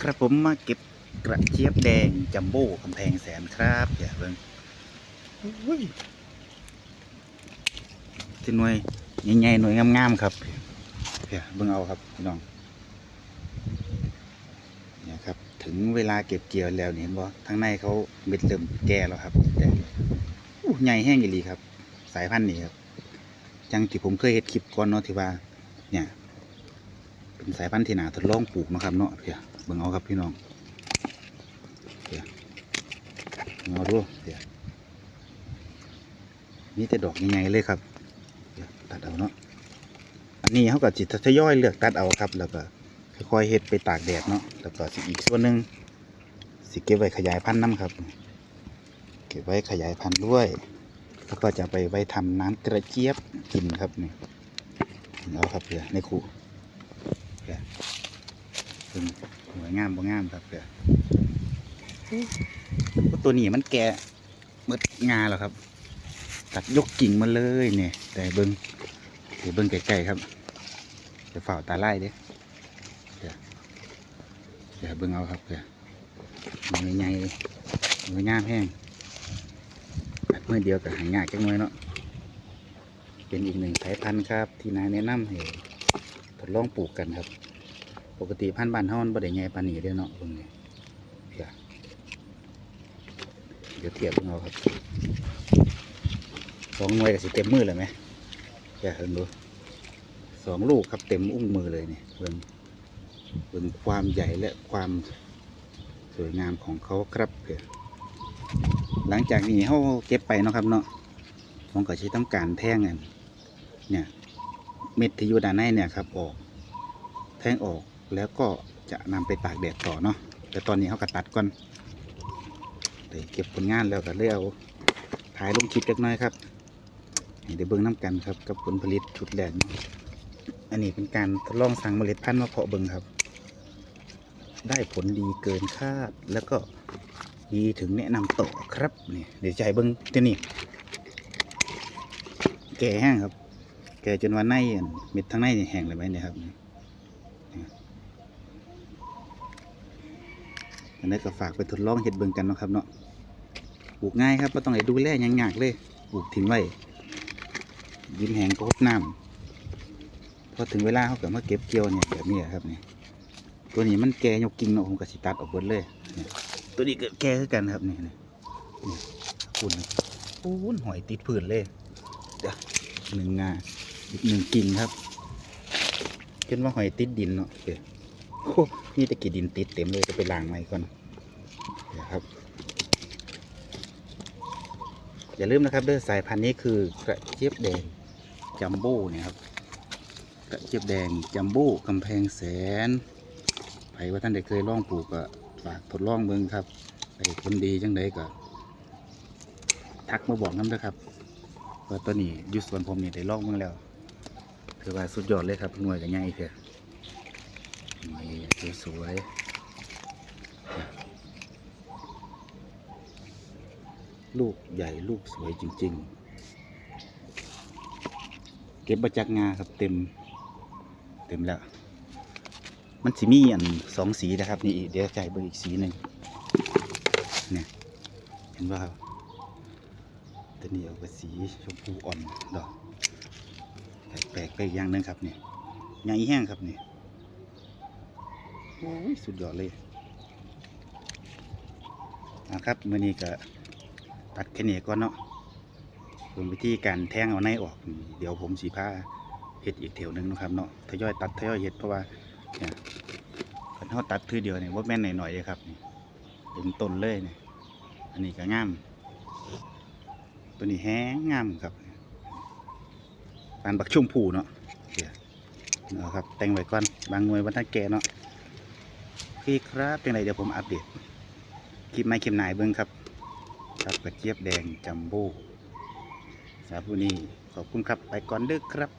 ครับผมมาเก็บกระเจี๊ยบแดงจัมโบ้กำแพงแสนครับอย่าเบิ่งอุ้ยที่หน่วยใหญ่ๆหน่วยงามๆครับเดี๋ยวเบิ่งเอาครับพี่น้องเนี่ยครับ ถึงเวลาเก็บเกี่ยวแล้วนี่เห็นบ่ทางในเขาเม็ดเริ่มแก่แล้วครับแดงอู้ใหญ่แห้งอีหลีครับ สายพันธุ์นี้ครับ จังที่ผมเคยเห็นคลิปก่อนเนาะที่ว่า เนี่ย เป็นสายพันธุ์ที่น่าทดลองปลูกเนาะครับเนาะเพีย เบิ่งเอาครับพี่น้องเพียเงาดูเพียวนี่แต่ดอกใหญ่ๆเลยครับเดี๋ยวตัดเอาเนาะอันนี้เขาก็จิตทยอยเลือกตัดเอาครับ แล้วก็ค่อยๆเฮ็ดไปตากแดดเนาะแล้วก็สิอีกส่วนหนึ่งสิเก็บไว้ขยายพันธุ์น้ำครับ เก็บไว้ขยายพันธุ์ด้วย แล้วก็จะไปไว้ทำน้ำกระเจี๊ยบกินครับนี่เอาครับเพียวในครู ป็นสวยงามบ่งามครับเพื่อตัวนี้มันแก่เบิดงาแล้วครับ ตัดยกกิ่งมาเลยเนี่ย แต่เบิงเดี๋ยวเบิงไกลๆครับเดี๋ยวฝ่าตาไล่เด้เดี๋ยวเดี๋ยวเบิงเอาครับเพื่อมือใหญ่เลยมืองามแห้งตัดมือเดียวกับหายากจังเลยเนาะเป็นอีกหนึ่งสายพันธุ์ครับ ที่นายแนะนำให้ทดลองปลูกกันครับ ปกติพันธุ์บ้านเฮามันบ่ได้ใหญ่ปานนี้เด้เนาะเบิ่งนี่เพียเดี๋ยวเทียบเบิ่งเอาครับสองหน่วยก็สิเต็มมือเลยไหมเพียเห็นดูสองลูกครับเต็มอุ้งมือเลยนี่เบิ่งเบิ่งความใหญ่และความสวยงามของเขาครับเพียหลังจากนี้เฮาเก็บไปเนาะครับเนาะผมก็สิทำการแท่งกันเนี่ยเม็ดที่อยู่ด้านในเนี่ยครับออก แท่งออก แล้วก็จะนำไปตากแดดต่อเนาะแต่ตอนนี้เขาก็ตัดก่อนแต่เก็บผลงานแล้วก็เลยเอาถ่ายลงคลิปเล็กน้อยครับให้เดี๋ยวเบิ้งน้ำกันครับกับผลผลิตชุดแรกอันนี้เป็นการทดลองสั่งเมล็ดพันธุ์มาเพาะเบิ้งครับ ได้ผลดีเกินคาดแล้วก็ดีถึงแนะนำต่อครับนี่เดี๋ยวใจเบิ้งเดี๋ยวนี้แก่แห้งครับ แก่จนว่าในเม็ดทั้งในแห้งเลยไหมเนี่ยครับ นนี้ก็ฝากไปทดลองเห็ดเบิ่งกันนะครับเนาะปลูกง่ายครับไม่ต้องให้ดูแลยังยากเลยปลูกทิ้งไว้ยิ้มแหงก็รดน้ำพอถึงเวลาเขาก็มาเก็บเกี่ยวเนี่ยแบบนี้ครับเนี่ยตัวนี้มันแก่ยกกิ่งเนาะผมก็สิตัดออกหมดเลยตัวนี้ก็แก่คือกันครับนี่นี่นี่คุณโอ้ยหอยติดพื้นเลยเดี๋ยวหนึ่งงาอีกหนึ่งกิ่งครับจนว่าหอยติดดินเนาะโอ้นี่ตะกี้ดินติดเต็มเลยจะไปล้างใหม่ก่อน เดี๋ยวครับ อย่าลืมนะครับเด้อสายพันธุ์นี้คือกระเจี๊ยบแดงจัมโบ้เนี่ยครับกระเจี๊ยบแดงจัมโบ้กำแพงแสนใครว่าท่านได้เคยลองปลูกก็ฝากทดลองเบิ่งครับไอ้คนดีจังไดก็ทักมาบอกน้ำด้อครับว่าตัวนี้ยุสวนผมนี่ได้ลองเบิ่งแล้วคือว่าสุดยอดเลยครับหน่วยกับใหญ่เพียนี่สวยๆ ลูกใหญ่ลูกสวยจริง ๆ เก็บมาจากงาครับเต็ม เต็มแล้ว มันสิมีอันสองสีนะครับ นี่เดี๋ยวใจเบอร์อีกสีหนึ่งเนี่ยเห็นว่าครับตัวนี้เอาไปสีชมพูอ่อนดอกแปลกๆไปอีกอย่างนึงครับเนี่ยใหญ่แห้งครับเนี่ยโอ้ยสุดยอดเลยนะครับมื่อนี้ก็ ตัดแค่นี้ก่อนเนาะส่วนวิธีการแทงเอาในออก เดี๋ยวผมสีผ้าเห็ดอีกแถวหนึ่งนะครับเนาะทยอยตัดทยอยเห็ดเพราะว่าเนี่ยคันเขาตัดทีเดียวเนี่ยว่าแม่นหน่อยๆเลยครับเป็นต้นเลยเนี่ยอันนี้ก็งามตัวนี้แห้งงามครับปานบักชุ่มผูเนาะเดี๋ยวเอาครับแต่งไว้ก่อนบางหน่วยวันทันแกเนาะพี่ครับเป็นไรเดี๋ยวผมอัปเดตคลิปไม่คลิปไหนเบิ้งครับ กับกระเจี๊ยบแดงจัมโบ้สาบุนีขอบคุณครับไปก่อนเด้อครับ